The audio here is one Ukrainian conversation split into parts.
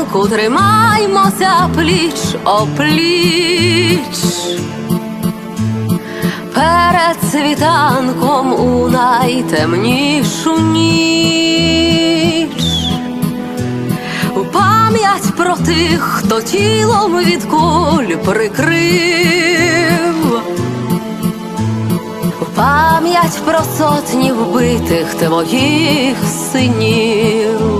Останку тримаймося пліч опліч. Перед світанком у найтемнішу ніч. У пам'ять про тих, хто тілом від куль прикрив. У пам'ять про сотні вбитих твоїх синів.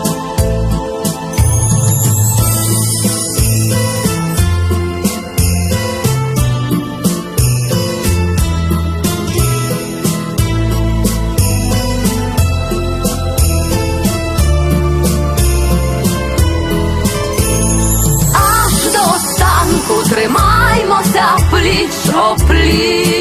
Тримаймося пліч опліч.